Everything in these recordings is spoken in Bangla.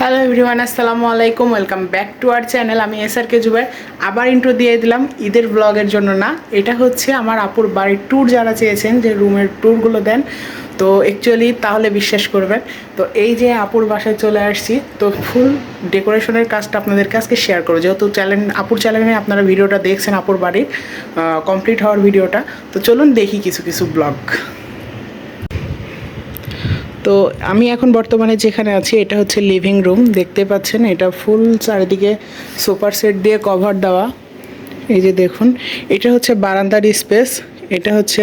হ্যালো এভরিওয়ান আসসালামু আলাইকুম welcome back to our channel আমি এস আর কে জুবাই। আবার ইন্ট্রো দিয়ে দিলাম ঈদের ব্লগের জন্য না। এটা হচ্ছে আমার আপুর বাড়ির ট্যুর যারা চেয়েছেন, যে রুমের ট্যুরগুলো দেন। তো অ্যাকচুয়ালি তাহলে বিশ্বাস করবেন। তো এই যে আপুর বাসায় চলে আসছি, তো ফুল ডেকোরেশনের কাজটা আপনাদেরকে আজকে শেয়ার করব। যেহেতু চ্যানেল আপুর চ্যানেলে আপনারা ভিডিওটা দেখছেন আপুর বাড়ির কমপ্লিট হওয়ার ভিডিওটা। তো চলুন দেখি কিছু কিছু ব্লগ তো আমি এখন বর্তমানে যেখানে আছি, এটা হচ্ছে লিভিং রুম দেখতে পাচ্ছেন, এটা ফুল চারিদিকে সুপার সেট দিয়ে কভার দেওয়া। এই যে দেখুন, এটা হচ্ছে বারান্দার স্পেস এটা হচ্ছে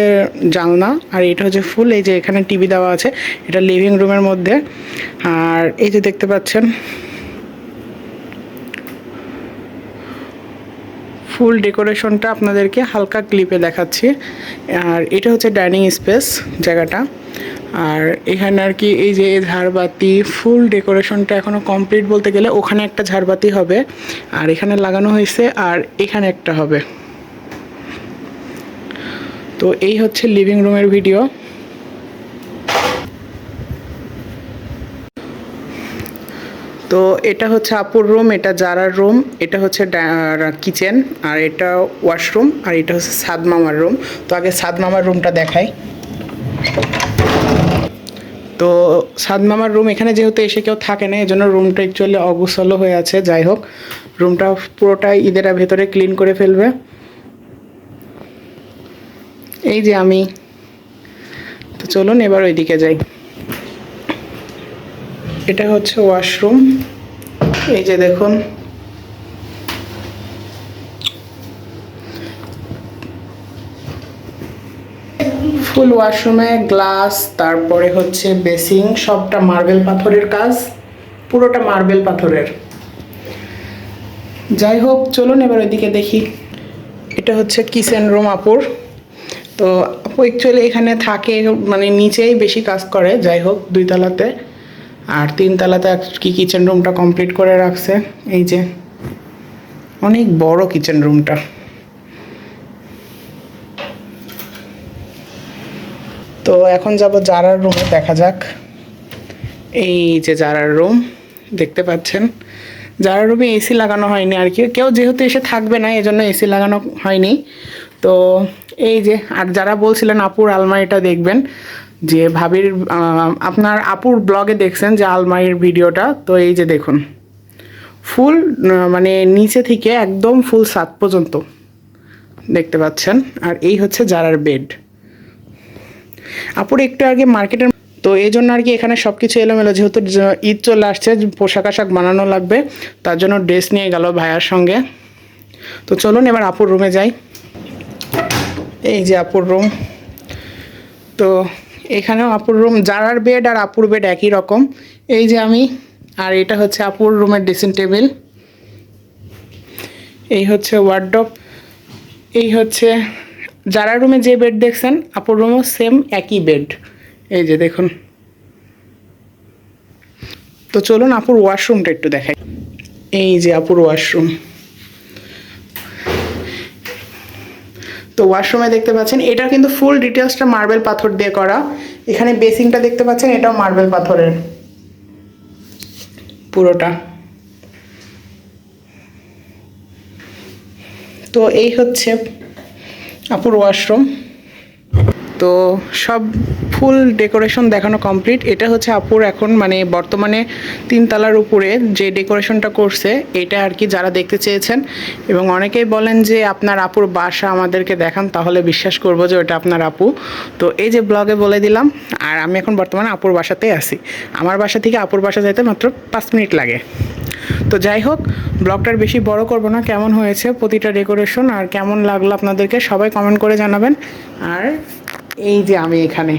জানলা, আর এটা হচ্ছে ফুল। এই যে এখানে টিভি দেওয়া আছে, এটা লিভিং রুমের মধ্যে। আর এই যে দেখতে পাচ্ছেন, ফুল ডেকোরেশনটা আপনাদেরকে হালকা ক্লিপে দেখাচ্ছি। আর এটা হচ্ছে ডাইনিং স্পেস জায়গাটা। আর এখানে আর কি এই যে ঝাড়বাতি, ফুল ডেকোরেশনটা এখনও কমপ্লিট বলতে গেলে ওখানে একটা ঝাড়বাতি হবে। আর এখানে লাগানো হয়েছে আর এখানে একটা হবে। তো এই হচ্ছে লিভিং রুমের ভিডিও তো এটা হচ্ছে আপুর রুম এটা জারার রুম এটা হচ্ছে কিচেন আর এটা ওয়াশরুম আর এটা হচ্ছে সাদ মামার রুম তো আগে সাদ মামার রুমটা দেখাই। তো সাদ মামার রুম এখানে যেহেতু এসে কেউ থাকে না এই জন্য রুমটা অ্যাকচুয়ালি অগুসলো হয়ে আছে। যাই হোক রুমটা পুরোটাই ঈদেরা ভেতরে ক্লিন করে ফেলবে। এই যে আমি। তো চলুন এবার ওইদিকে যাই। এটা হচ্ছে ওয়াশরুম এই যে দেখুন ফুল ওয়াশরুমে, গ্লাস, তারপরে হচ্ছে বেসিং সবটা মার্বেল পাথরের কাজ, পুরোটা মার্বেল পাথরের। যাই হোক, চলুন এবার ওইদিকে দেখি। এটা হচ্ছে কিচেন রুম আপুর। তো আপু অ্যাকচুয়ালি এখানে থাকে মানে নিচেই বেশি কাজ করে, যাই হোক দুই তলাতে আর তিন তলাতে কি কিচেন রুমটা কমপ্লিট করে রাখছে। এই যে, অনেক বড় কিচেন রুমটা। তো এখন যাব জারার রুমে দেখা যাক। এই যে জারার রুম দেখতে পাচ্ছেন। জারার রুমে এসি লাগানো হয়নি আর কি। কেউ যেহেতু এসে থাকবে না, এজন্য এসি লাগানো হয়নি। তো এই যে, আর যারা বলছিলেন আপুর আলমারিটা দেখবেন, যে ভাবির আপনার আপুর ব্লগে দেখছেন যে আলমারির ভিডিওটা, তো এই যে দেখুন। ফুল মানে নিচে থেকে একদম ফুল সাত পর্যন্ত। দেখতে পাচ্ছেন। আর এই হচ্ছে জারার বেড আপুর একটু আগে মার্কেটের তো এই জন্য আর কি এখানে সব কিছু এলোমেলো। যেহেতু ঈদ চলে আসছে, পোশাক আশাক বানানো লাগবে, তার জন্য ড্রেস নিয়ে গেল ভাইয়ার সঙ্গে। তো চলুন এবার আপুর রুমে যাই। এই যে আপুর রুম। তো এখানেও আপুর রুম জারার বেড আর আপুর বেড একই রকম। এই যে আমি, আর এটা হচ্ছে আপুর রুমের ড্রেসিং টেবিল। এই হচ্ছে ওয়ার্ডপ এই হচ্ছে যারা রুমে যে বেড দেখছেন, আপুর রুমও সেম একই বেড এই যে দেখুন। তো চলুন আপুর ওয়াশরুমটা একটু দেখাই। এই যে আপুর ওয়াশরুম তো ওয়াশরুমে দেখতে পাচ্ছেন, এটা কিন্তু ফুল ডিটেলসটা মার্বেল পাথর দিয়ে করা। এখানে বেসিংটা দেখতে পাচ্ছেন, এটাও মার্বেল পাথরের। পুরোটা। তো এই হচ্ছে আপুর ওয়াশরুম তো সব ফুল ডেকোরেশন দেখানো কমপ্লিট। এটা হচ্ছে আপুর এখন মানে বর্তমানে তিনতলার উপরে যে ডেকোরেশনটা করছে, এটা আর কি যারা দেখতে চেয়েছেন। এবং অনেকেই বলেন যে, আপনার আপুর বাসা আমাদেরকে দেখান, তাহলে বিশ্বাস করব যে ওটা আপনার আপু। তো এই যে ব্লগে বলে দিলাম, আর আমি এখন বর্তমানে আপুর বাসাতেই আছি। আমার বাসা থেকে আপুর বাসা যাইতে মাত্র পাঁচ মিনিট লাগে। তো যাই হোক ব্লগটার বেশি বড় করব না, কেমন হয়েছে প্রতিটা ডেকোরেশন আর কেমন লাগল আপনাদেরকে সবাই কমেন্ট করে জানাবেন। আর এই যে আমি এখানে।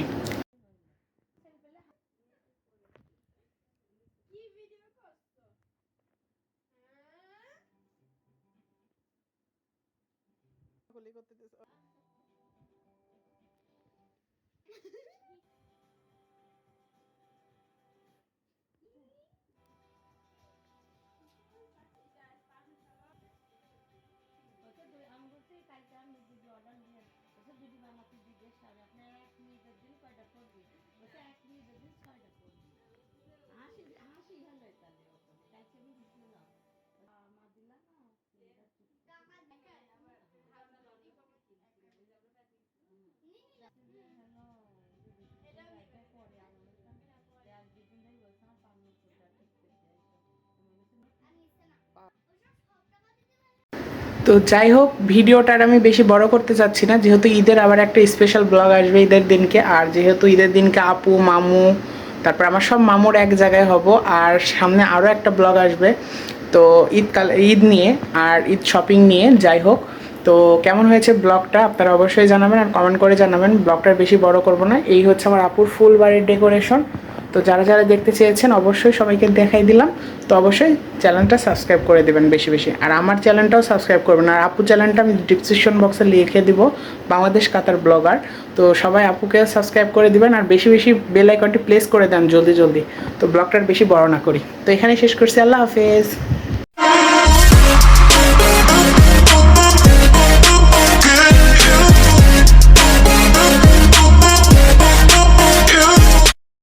কালকে আমি যদি অর্ডার বলছে যদি জিজ্ঞেস করে আপনার এক মিনিটের দিন কয়টা করবি তো যাই হোক, ভিডিওটার আমি বেশি বড় করতে চাচ্ছি না। যেহেতু ঈদের আবার একটা স্পেশাল ব্লগ আসবে ঈদের দিনকে। আর যেহেতু ঈদের দিনকে আপু, মামু, তারপর আমার সব মামুর এক জায়গায় হব। আর সামনে আরও একটা ব্লগ আসবে। তো ঈদ কাল ঈদ নিয়ে আর ঈদ শপিং নিয়ে যাই হোক। তো কেমন হয়েছে ব্লগটা আপনারা অবশ্যই জানাবেন আর কমেন্ট করে জানাবেন। ব্লগটা বেশি বড় করব না। এই হচ্ছে আমার আপুর ফুল বাড়ির ডেকোরেশন তো যারা যারা দেখতে চেয়েছেন অবশ্যই সবাইকে দেখাই দিলাম। তো অবশ্যই চ্যানেলটা সাবস্ক্রাইব করে দেবেন বেশি বেশি। আর আমার চ্যানেলটাও সাবস্ক্রাইব করবেন। আর আপু চ্যানেলটা আমি ডিসক্রিপশন বক্সে লিখে দিব, বাংলাদেশ কাতার ব্লগার। তো সবাই আপুকে সাবস্ক্রাইব করে দিবেন আর বেশি বেশি বেল আইকনটি প্লেস করে দেন জলদি জলদি। তো ব্লগটার বেশি বড় না করি। তো এখানে শেষ করছি। আল্লাহ হাফেজ।